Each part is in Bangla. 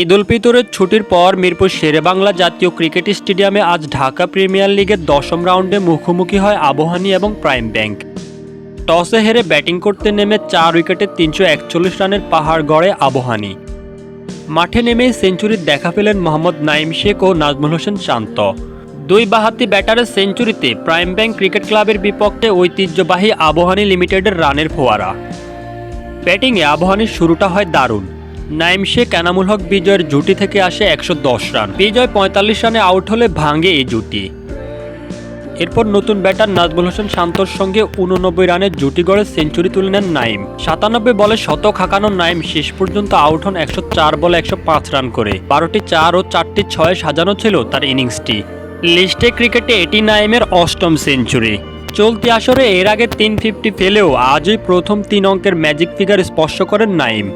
ঈদ উল ফিতরের ছুটির পর মিরপুর শেরেবাংলা জাতীয় ক্রিকেট স্টেডিয়ামে আজ ঢাকা প্রিমিয়ার লিগের দশম রাউন্ডে মুখোমুখি হয় আবহানী এবং প্রাইম ব্যাংক। টসে হেরে ব্যাটিং করতে নেমে চার উইকেটে তিনশো একচল্লিশ রানের পাহাড় গড়ে আবহানী মাঠে নেমেই সেঞ্চুরির দেখা পেলেন মোহাম্মদ নাইম শেখ ও নাজমুল হোসেন শান্ত। দুই বাহাতি ব্যাটারের সেঞ্চুরিতে প্রাইম ব্যাংক ক্রিকেট ক্লাবের বিপক্ষে ঐতিহ্যবাহী আবহানী লিমিটেডের রানের ফোয়ারা। ব্যাটিংয়ে আবহানীর শুরুটা হয় দারুণ। নাইম শেখ, এনামুল হক বিজয়ের জুটি থেকে আসে একশো দশ রান। বিজয় পঁয়তাল্লিশ রানে আউট হলে ভাঙে এই জুটি। এরপর নতুন ব্যাটার নাজমুল হোসেন শান্তর সঙ্গে উননব্বই রানের জুটি গড়ে সেঞ্চুরি তুলে নেন নাইম। সাতানব্বই বলে শতক হাঁকানো নাইম শেষ পর্যন্ত আউট হন একশো চার বলে একশো পাঁচ রান করে। বারোটি চার ও চারটি ছয় সাজানো ছিল তার ইনিংসটি। লিস্টে ক্রিকেটে এটি নাইমের অষ্টম সেঞ্চুরি। চলতি আসরে এর আগে তিন ফিফটি ফেলেও আজই প্রথম তিন অঙ্কের ম্যাজিক ফিগার স্পর্শ করেন নাইম।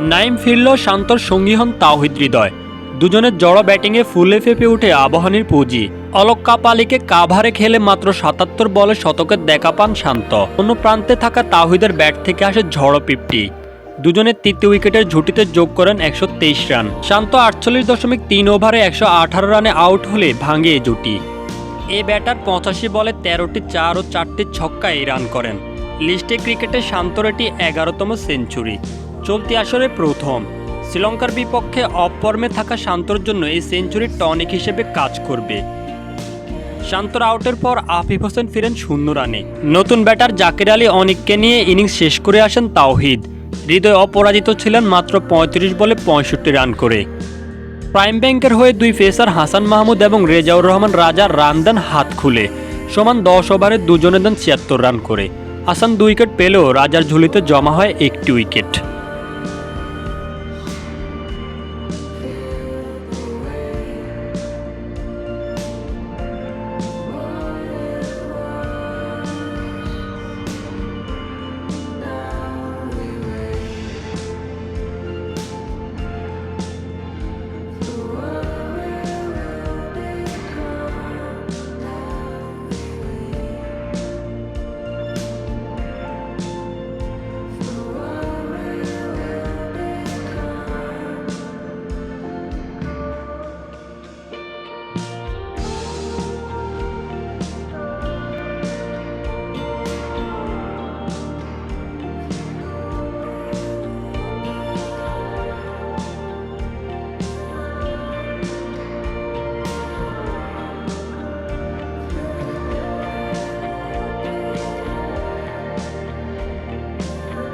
নাইম ফিরল শান্তর সঙ্গী হন তাওহিদ হৃদয়। দুজনের জড়ো ব্যাটিংয়ে ফুলে ফেপে উঠে আবহানীর পুঁজি। অলক কাপালিকে কাভারে খেলে মাত্র সাতাত্তর বলে শতকের দেখা পান শান্ত। অন্য প্রান্তে থাকা তাহিদের ব্যাট থেকে আসে ঝড়ো পিপটি। দুজনের তৃতীয় উইকেটের ঝুটিতে যোগ করেন একশো তেইশ রান। শান্ত আটচল্লিশ দশমিক তিন ওভারে একশো আঠারো রানে আউট হলে ভাঙে এ জুটি। এ ব্যাটার পঁচাশি বলে তেরোটি চার ও চারটি ছক্কায় রান করেন। লিস্টে ক্রিকেটে শান্তর এটি এগারোতম সেঞ্চুরি। চলতি আসরে প্রথম। শ্রীলঙ্কার বিপক্ষে অফ ফর্মে থাকা শান্তর জন্য এই সেঞ্চুরি টনিক হিসেবে কাজ করবে। শান্তর আউটের পর আফিফ হোসেন ফিরেন শূন্য রানে। নতুন ব্যাটার জাকির আলী অনিককে নিয়ে ইনিংস শেষ করে আসেন তাওহিদ। হৃদয় অপরাজিত ছিলেন মাত্র পঁয়ত্রিশ বলে পঁয়ষট্টি রান করে। প্রাইম ব্যাংকের হয়ে দুই পেসার হাসান মাহমুদ এবং রেজাউর রহমান রাজা রান দেন হাত খুলে। সমান দশ ওভারে দুজনে দেন ছিয়াত্তর রান করে। হাসান দুই উইকেট পেলেও রাজার ঝুলিতে জমা হয় একটি উইকেট।